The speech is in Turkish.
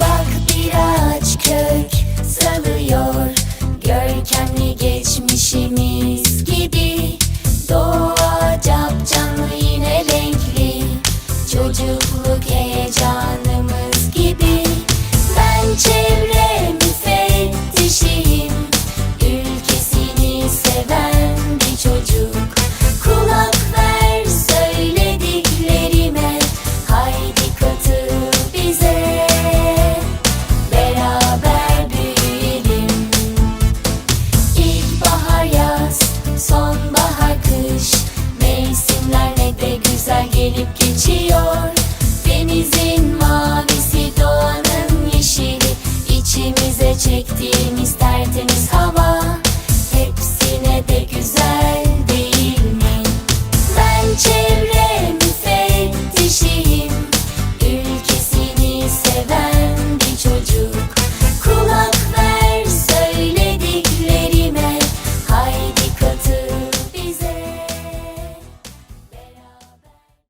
Bak bir ağaç kök salıyor Görkemli geçmişimiz gibi. Doğa capcanlı yine renkli Çocukluk Denizin mavisi, doğanın yeşili. İçimize çektiğimiz tertemiz hava